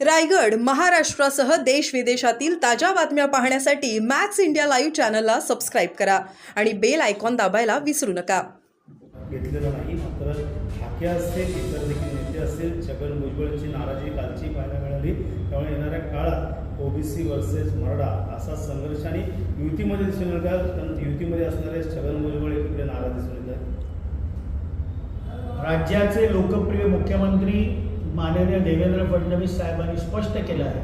रायगड महाराष्ट्रासह देश विदेशातील ताज्या बातम्या पाहण्यासाठी मॅक्स इंडिया लाईव्ह चॅनलला सबस्क्राईब करा आणि बेल आयकॉन दाबायला विसरू नका. घेतलेलं नाही मात्र ठाके असतील इतर देखील नेते असतील छगन भुजबळांची नाराजी कालची पाहायला मिळाली. त्यामुळे येणाऱ्या काळात ओबीसी वर्सेस मराठा असा संघर्ष आणि युतीमध्ये दिसून येईल का? कारण युतीमध्ये असणारे छगन भुजबळ एकीकडे नाराज दिसून येत राज्याचे लोकप्रिय मुख्यमंत्री माननीय देवेंद्र फडणवीस साहेबांनी स्पष्ट केलं आहे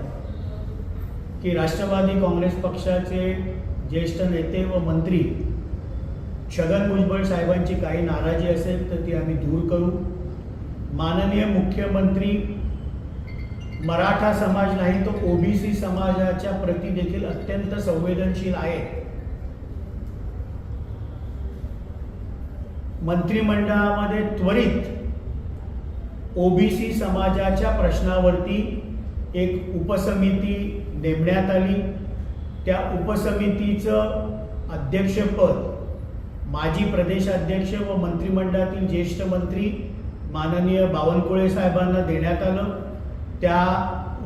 की राष्ट्रवादी काँग्रेस पक्षाचे ज्येष्ठ नेते व मंत्री छगन भुजबळ साहेबांची काही नाराजी असेल तर ती आम्ही दूर करू. माननीय मुख्यमंत्री मराठा समाज नाही तो ओबीसी समाजाच्या प्रती देखील अत्यंत संवेदनशील आहे. मंत्रिमंडळामध्ये त्वरित ओबीसी समाजाच्या प्रश्नावरती एक उपसमिती नेमण्यात आली. त्या उपसमितीचं अध्यक्षपद माजी प्रदेशाध्यक्ष व मंत्रिमंडळातील ज्येष्ठ मंत्री माननीय बावनकुळे साहेबांना देण्यात आलं. त्या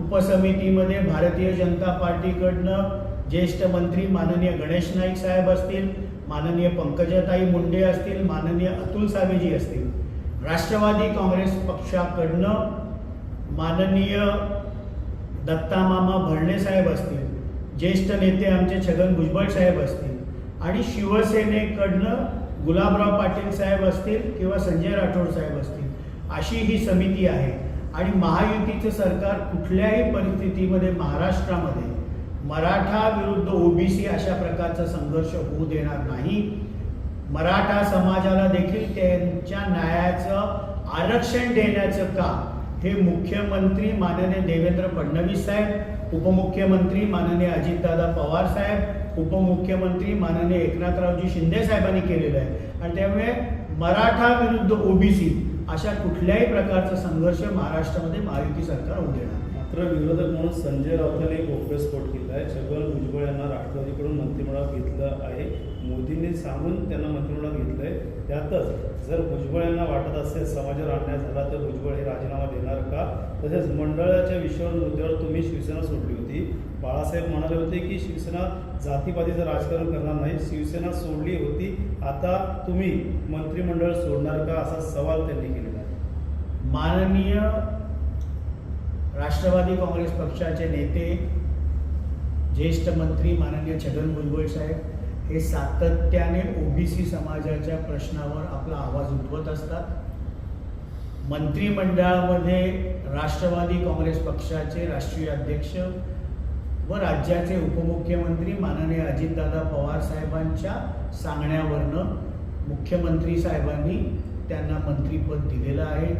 उपसमितीमध्ये भारतीय जनता पार्टीकडनं ज्येष्ठ मंत्री माननीय गणेश नाईक साहेब असतील माननीय पंकजाताई मुंडे असतील माननीय अतुल सावेजी असतील. राष्ट्रवादी काँग्रेस पक्षाकडनं माननीय दत्तामामा भरणे साहेब असतील ज्येष्ठ नेते आमचे छगन भुजबळ साहेब असतील आणि शिवसेनेकडनं गुलाबराव पाटील साहेब असतील किंवा संजय राठोड साहेब असतील अशी ही समिती आहे. आणि महायुतीचं सरकार कुठल्याही परिस्थितीमध्ये महाराष्ट्रामध्ये मराठा विरुद्ध ओबीसी अशा प्रकारचा संघर्ष होऊ देणार नाही मराठा समाजाला देखील त्यांच्या न्यायाचं आरक्षण देण्याचं काम हे मुख्यमंत्री माननीय देवेंद्र फडणवीस साहेब उपमुख्यमंत्री माननीय अजितदादा पवार साहेब उपमुख्यमंत्री माननीय एकनाथरावजी शिंदे साहेबांनी केलेलं आहे आणि त्यामुळे मराठा विरुद्ध ओबीसी अशा कुठल्याही प्रकारचा संघर्ष महाराष्ट्रामध्ये महायुती सरकार होऊ देणार नाही. मात्र विरोधक म्हणून संजय राऊतांनी एक गौप्यस्फोट केला आहे. छगन भुजबळ यांना राष्ट्रवादीकडून मंत्रिमंडळात घेतलं आहे. मोदींनी सांगून त्यांना मंत्रिमंडळात घेतलं आहे. त्यातच जर भुजबळ यांना वाटत असेल समाजावर अन्याय झाला तर भुजबळ हे राजीनामा देणार का? तसेच मंडळाच्या विषयावर मुद्द्यावर तुम्ही शिवसेना सोडली होती. बाळासाहेब म्हणाले होते की शिवसेना जातीपातीचं राजकारण करणार नाही. शिवसेना सोडली होती. आता तुम्ही मंत्रिमंडळ सोडणार का? असा सवाल त्यांनी केलेला आहे. माननीय राष्ट्रवादी काँग्रेस पक्षाचे नेते ज्येष्ठ मंत्री माननीय छगन भुजबळ साहेब हे सातत्याने ओबीसी समाजाच्या प्रश्नावर आपला आवाज उठवत असतात. मंत्रिमंडळामध्ये राष्ट्रवादी काँग्रेस पक्षाचे राष्ट्रीय अध्यक्ष व राज्याचे उपमुख्यमंत्री माननीय अजितदादा पवार साहेबांच्या सांगण्यावरनं मुख्यमंत्री साहेबांनी त्यांना मंत्रीपद दिलेलं आहे.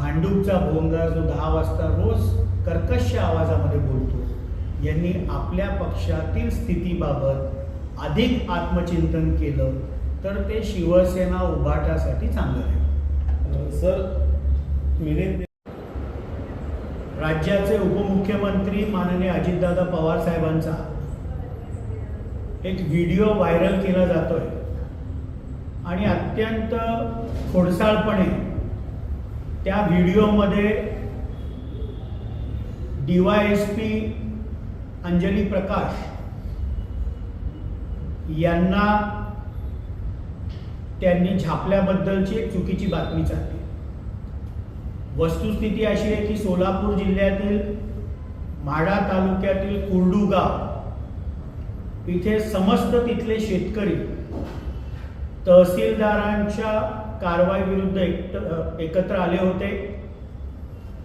भांडूपचा भोंगा जो दहा वाजता रोज कर्कश आवाजामध्ये बोलतो यांनी आपल्या पक्षातील स्थितीबाबत अधिक आत्मचिंतन केलं तर ते शिवसेना उभाटासाठी चांगलं आहे. सर मिलिंद राज्याचे उपमुख्यमंत्री माननीय अजितदादा पवार साहेबांचा एक व्हिडिओ व्हायरल केला जातोय. आणि अत्यंत खोडसाळपणे त्या व्हिडिओमध्ये डीवायएसपी अंजली प्रकाश यांना त्यांनी छापल्याबद्दलची एक चुकीची बातमी चालली. वस्तुस्थिती अशी आहे की सोलापूर जिल्ह्यातील माढा तालुक्यातील कुर्डुगाव इथे समस्त तिथले शेतकरी तहसीलदारांच्या कारवाई विरुद्ध एक एकत्र आले होते.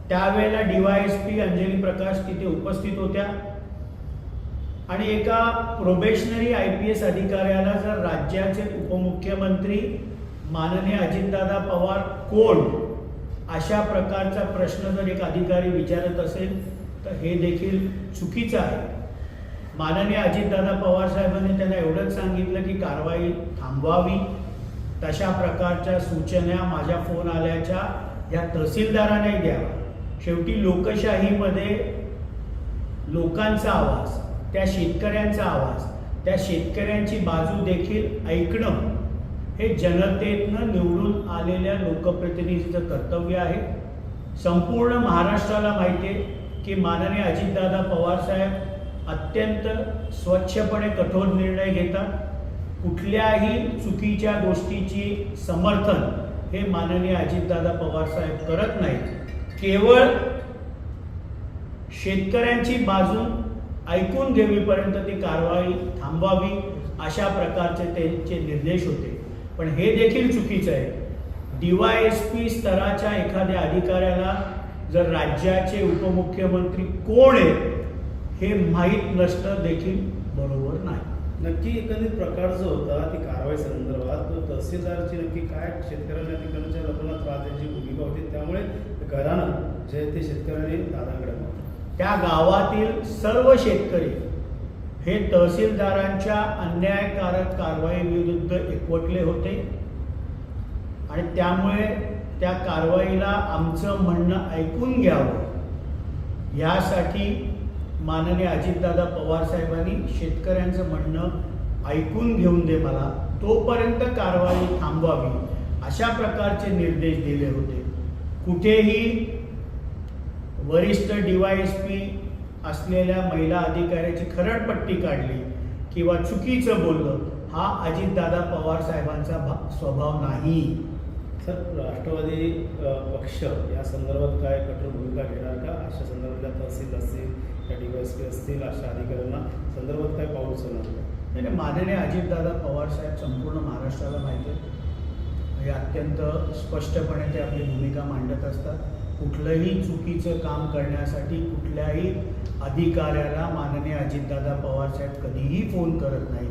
त्यावेळेला डीवायएसपी अंजली प्रकाश तिथे उपस्थित होत्या. आणि एका प्रोबेशनरी आय पी एस अधिकाऱ्याला जर राज्याचे उपमुख्यमंत्री माननीय अजितदादा पवार कोण? अशा प्रकारचा प्रश्न जर एक अधिकारी विचारत असेल तर हे देखील चुकीचं आहे. माननीय अजितदादा पवार साहेबांनी त्यांना एवढंच सांगितलं की कारवाई थांबवावी. तशा प्रकारच्या सूचना माझ्या फोन आल्याच्या या तहसीलदाराने द्यावा शेवटी लोकशाहीमध्ये लोकांचा आवाज त्या शेतकऱ्यांचा आवाज त्या शेतकऱ्यांची बाजू देखील ऐकणं हे जनतेतनं निवडून आलेल्या लोकप्रतिनिधीचं कर्तव्य आहे. संपूर्ण महाराष्ट्राला माहिती आहे की माननीय अजितदादा पवारसाहेब अत्यंत स्वच्छपणे कठोर निर्णय घेतात. कुठल्याही चुकीच्या गोष्टीची समर्थन हे माननीय अजितदादा पवारसाहेब करत नाहीत. केवळ शेतकऱ्यांची बाजू ऐकून घेवीपर्यंत ती कारवाई थांबवावी अशा प्रकारचे त्यांचे निर्देश होते. पण हे देखील चुकीचं आहे. डीवायएसपी स्तराच्या एखाद्या अधिकाऱ्याला जर राज्याचे उपमुख्यमंत्री कोण आहे हे माहीत नसणं देखील बरोबर नाही. नक्की एकंदरीत प्रकार जो होता ती कारवाई संदर्भात तो तहसीलदारची नक्की काय शेतकऱ्यांना तिकडच्या लोकांना त्रास द्यायची भूमिका होती त्यामुळे घरानं जे ते शेतकऱ्यांनी दादांकडे त्या गावातील सर्व शेतकरी हे तहसीलदारांच्या अन्यायकारक कारवाईविरुद्ध एकवटले होते. आणि त्यामुळे त्या कारवाईला आमचं म्हणणं ऐकून घ्यावं. यासाठी माननीय अजितदादा पवार साहेबांनी शेतकऱ्यांचं म्हणणं ऐकून घेऊन दे मला. तोपर्यंत कारवाई थांबवावी. अशा प्रकारचे निर्देश दिले होते. कुठेही वरिष्ठ डीवायएसपी असलेल्या महिला अधिकाऱ्याची खरडपट्टी काढली किंवा चुकीचं बोललं हा अजितदादा पवार साहेबांचा भा- स्वभाव नाही. सर राष्ट्रवादी पक्ष या संदर्भात काय कठोर भूमिका घेणार का? अशा संदर्भातल्या तहसील असतील या डीवायएसपी असतील अशा अधिकाऱ्यांना संदर्भात काय पाऊल उचलणार? नाही माननीय अजितदादा पवार साहेब संपूर्ण महाराष्ट्राला माहिती आहे हे अत्यंत स्पष्टपणे ते आपली भूमिका मांडत असतात. कुठलंही चुकीचं काम करण्यासाठी कुठल्याही अधिकाऱ्याला माननीय अजितदादा पवार साहेब कधीही फोन करत नाही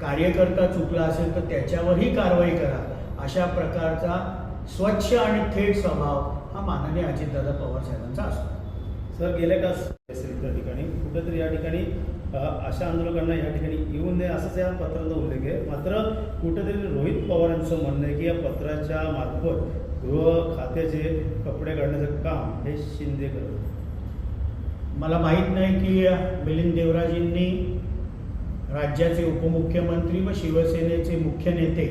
कार्यकर्ता चुकला असेल तर त्याच्यावरही कारवाई करा. अशा प्रकारचा स्वच्छ आणि थेट स्वभाव हा माननीय अजितदादा पवार साहेबांचा असतो. सर गेल्या का त्या कुठेतरी या ठिकाणी अशा आंदोलकांना या ठिकाणी येऊन नये असंच या पत्राचा उल्लेख आहे. मात्र कुठेतरी रोहित पवारांचं म्हणणं आहे की या पत्राच्या मार्फत गृह खात्याचे कपडे काढण्याचं काम हे शिंदे करत मला माहीत नाही की मिलिंद देवराजींनी राज्याचे उपमुख्यमंत्री व शिवसेनेचे मुख्य नेते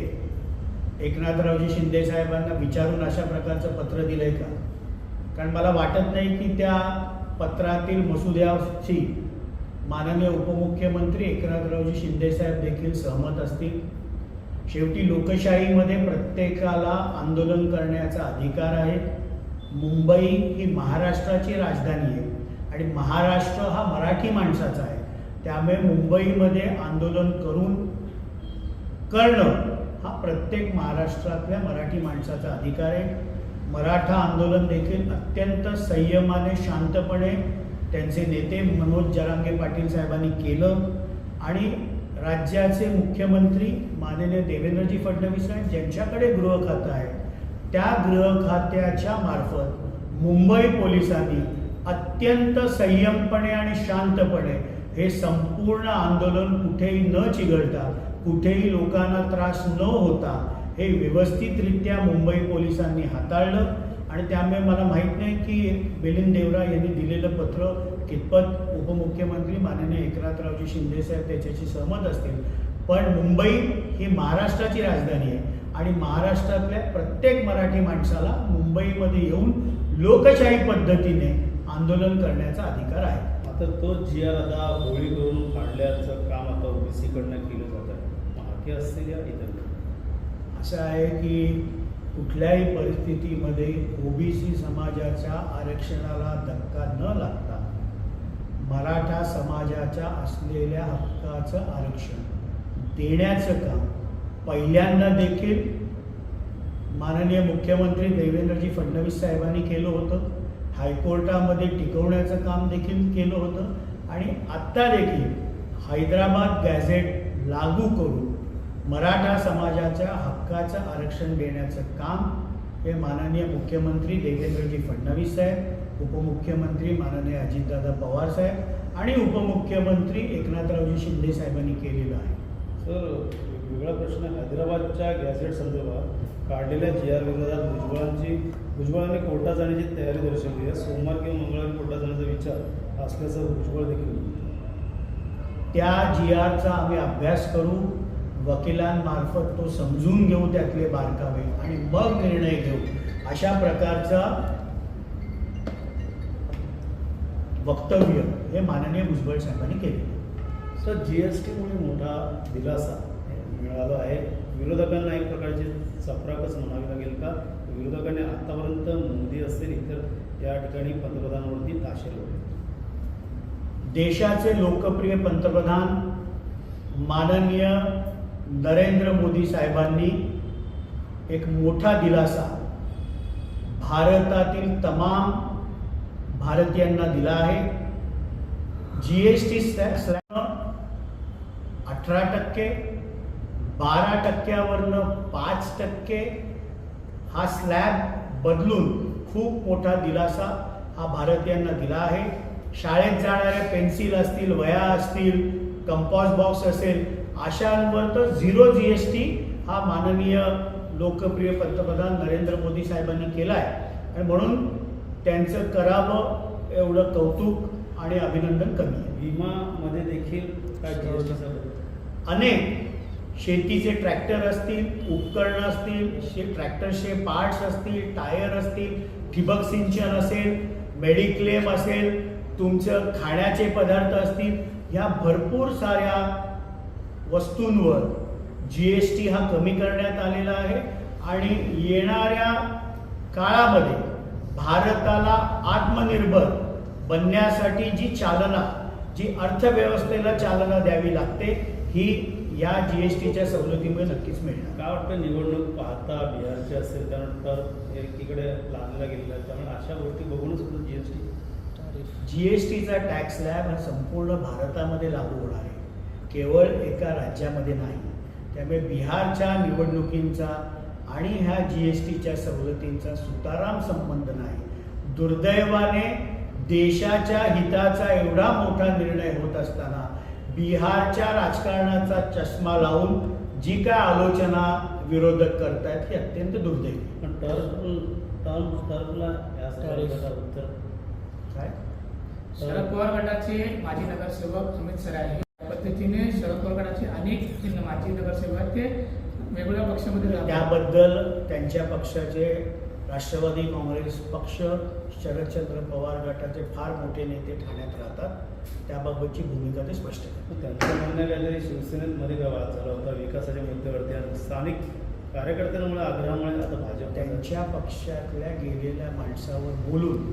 एकनाथरावजी शिंदे साहेबांना विचारून अशा प्रकारचं पत्र दिलंय का? कारण मला वाटत नाही की त्या पत्रातील मसुद्याची माननीय उपमुख्यमंत्री एकनाथरावजी शिंदेसाहेब देखील सहमत असतील. शेवटी लोकशाहीमध्ये प्रत्येकाला आंदोलन करण्याचा अधिकार आहे. मुंबई ही महाराष्ट्राची राजधानी आहे आणि महाराष्ट्र हा मराठी माणसाचा आहे. त्यामुळे मुंबईमध्ये आंदोलन करून करणं हा प्रत्येक महाराष्ट्रातल्या मराठी माणसाचा अधिकार आहे. मराठा आंदोलन देखील अत्यंत संयमाने शांतपणे त्यांचे नेते मनोज जरांगे पाटील साहेबांनी केलं. आणि राज्याचे मुख्यमंत्री माननीय देवेंद्रजी फडणवीस साहेब ज्यांच्याकडे गृह खातं आहे त्या गृह खात्याच्या मार्फत मुंबई पोलिसांनी अत्यंत संयमपणे आणि शांतपणे हे संपूर्ण आंदोलन कुठेही न चिघळता कुठेही लोकांना त्रास न होता हे व्यवस्थितरित्या मुंबई पोलिसांनी हाताळलं. आणि त्यामुळे मला माहीत नाही की मिलिंद देवरा यांनी दिलेलं पत्र कितपत उपमुख्यमंत्री माननीय एकनाथरावजी शिंदे साहेब त्याच्याशी सहमत असतील. पण मुंबई ही महाराष्ट्राची राजधानी आहे आणि महाराष्ट्रातल्या प्रत्येक मराठी माणसाला मुंबईमध्ये येऊन लोकशाही पद्धतीने आंदोलन करण्याचा अधिकार आहे. मात्र तो जी आर आता होळी करून काढल्याचं काम आता ओबीसीकडनं केलं जात आहे. असतील या इतर. असं आहे की कुठल्याही परिस्थितीमध्ये ओबीसी समाजाच्या आरक्षणाला धक्का न लागता मराठा समाजाच्या असलेल्या हक्काचं आरक्षण देण्याचं काम पहिल्यांदा देखील माननीय मुख्यमंत्री देवेंद्रजी फडणवीस साहेबांनी केलं होतं. हायकोर्टामध्ये टिकवण्याचं काम देखील केलं होतं. आणि आत्ता देखील हैदराबाद गॅझेट लागू करून मराठा समाजाच्या हक्काचं आरक्षण देण्याचं काम हे माननीय मुख्यमंत्री देवेंद्रजी फडणवीस साहेब उपमुख्यमंत्री माननीय अजितदादा पवार साहेब आणि उपमुख्यमंत्री एकनाथरावजी शिंदे साहेबांनी केलेलं आहे. सर वेगळा प्रश्न हैदराबादच्या गॅझेट संदर्भात काढलेल्या जी आर विरोधात भुजबळांची भुजबळांनी कोर्टात जाण्याची तयारी दर्शवली आहे. सोमवार किंवा मंगळवारी कोर्टात जाण्याचा विचार असल्याचं भुजबळ देखील. त्या जी आरचा आम्ही अभ्यास करू वकिलांमार्फत तो समजून घेऊ त्यातले बारकावे आणि मग निर्णय घेऊ. अशा प्रकारचा वक्तव्य हे माननीय भुजबळ साहेबांनी केले सर जी एस टीमुळे मोठा दिलासा मिळाला आहे. विरोधकांना एक प्रकारची चपराकच म्हणावी लागेल का? विरोधकांनी आतापर्यंत मोदी असेल इतर या ठिकाणी पंतप्रधानावरती ताशेर होते. देशाचे लोकप्रिय पंतप्रधान माननीय नरेंद्र मोदी साहेबांनी एक मोठा दिलासा भारतातील तमाम भारतीयांना दिला आहे. जी एस टी अठरा टक्के बारा टक्क्यावरनं पाच टक्के हा स्लॅब बदलून खूप मोठा दिलासा हा भारतीयांना दिला आहे. शाळेत जाणाऱ्या पेन्सिल असतील वया असतील कंपॉस बॉक्स असेल अशांवर तर झिरो जी एस टी हा माननीय लोकप्रिय पंतप्रधान नरेंद्र मोदी साहेबांनी केला आहे आणि म्हणून त्यांचं करावं एवढं कौतुक आणि अभिनंदन कमी आहे. विमामध्ये देखील काय अनेक शेतीचे ट्रॅक्टर असतील उपकरणं असतील शे ट्रॅक्टरचे पार्ट्स असतील टायर असतील ठिबक सिंचन असेल मेडिक्लेम असेल तुमचं खाण्याचे पदार्थ असतील ह्या भरपूर साऱ्या वस्तूंवर. जी एस टी हा कमी करण्यात आलेला आहे आणि येणाऱ्या काळामध्ये भारताला आत्मनिर्भर बनण्यासाठी जी चालना जी अर्थव्यवस्थेला चालना द्यावी लागते ही या जी एस टीच्या सवलतीमुळे नक्कीच मिळणार. काय वाटतं निवडणूक पाहता बिहारची असेल त्यानंतर एकीकडे लादला गेलेला आहे त्यामुळे अशा गोष्टी बघूनच G S T G S टीचा टॅक्स स्लॅब हा संपूर्ण भारतामध्ये लागू होणार आहे. केवळ एका राज्यामध्ये नाही त्यामुळे बिहारच्या निवडणुकींचा आणि ह्या जी एस टीच्या सवलतींचा सुताराम संबंध नाही. दुर्दैवाने देशाच्या हिताचा एवढा मोठा निर्णय होत असताना बिहारच्या राजकारणाचा चष्मा लावून जी काय आलोचना विरोधक करतायत ही अत्यंत दुर्दैवी. पण काय? शरद पवार गटाचे माजी नगरसेवक अमित सराय पद्धतीने शरद पवार गटाचे अनेक जे माजी नगरसेवक आहेत ते वेगवेगळ्या पक्षामध्ये राहतात. त्याबद्दल त्यांच्या पक्षाचे राष्ट्रवादी काँग्रेस पक्ष शरदचंद्र पवार गटाचे फार मोठे नेते ठाण्यात राहतात. त्याबाबतची भूमिका ते स्पष्ट करतात. त्यांचं म्हणणं काहीतरी शिवसेनेत मध्ये काय वाद झाला होता? विकासाच्या मुद्द्यावरती आणि स्थानिक कार्यकर्त्यांमुळे आग्रहामुळे आता भाजप त्यांच्या पक्षातल्या गेलेल्या माणसावर बोलून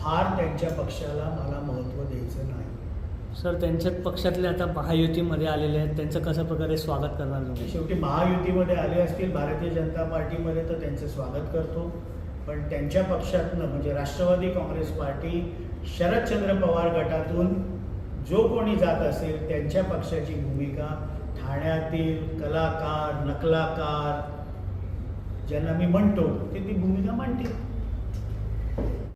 फार त्यांच्या पक्षाला मला महत्त्व द्यायचं नाही. सर त्यांच्या पक्षातले आता महायुतीमध्ये आलेले आहेत. त्यांचं कशा प्रकारे स्वागत करणार तुम्ही? शेवटी महायुतीमध्ये आले असतील भारतीय जनता पार्टीमध्ये तर त्यांचं स्वागत करतो. पण त्यांच्या पक्षातनं म्हणजे राष्ट्रवादी काँग्रेस पार्टी शरदचंद्र पवार गटातून जो कोणी जात असेल त्यांच्या पक्षाची भूमिका ठाण्यातील कलाकार नकलाकार ज्यांना मी म्हणतो ते ती भूमिका मांडतील.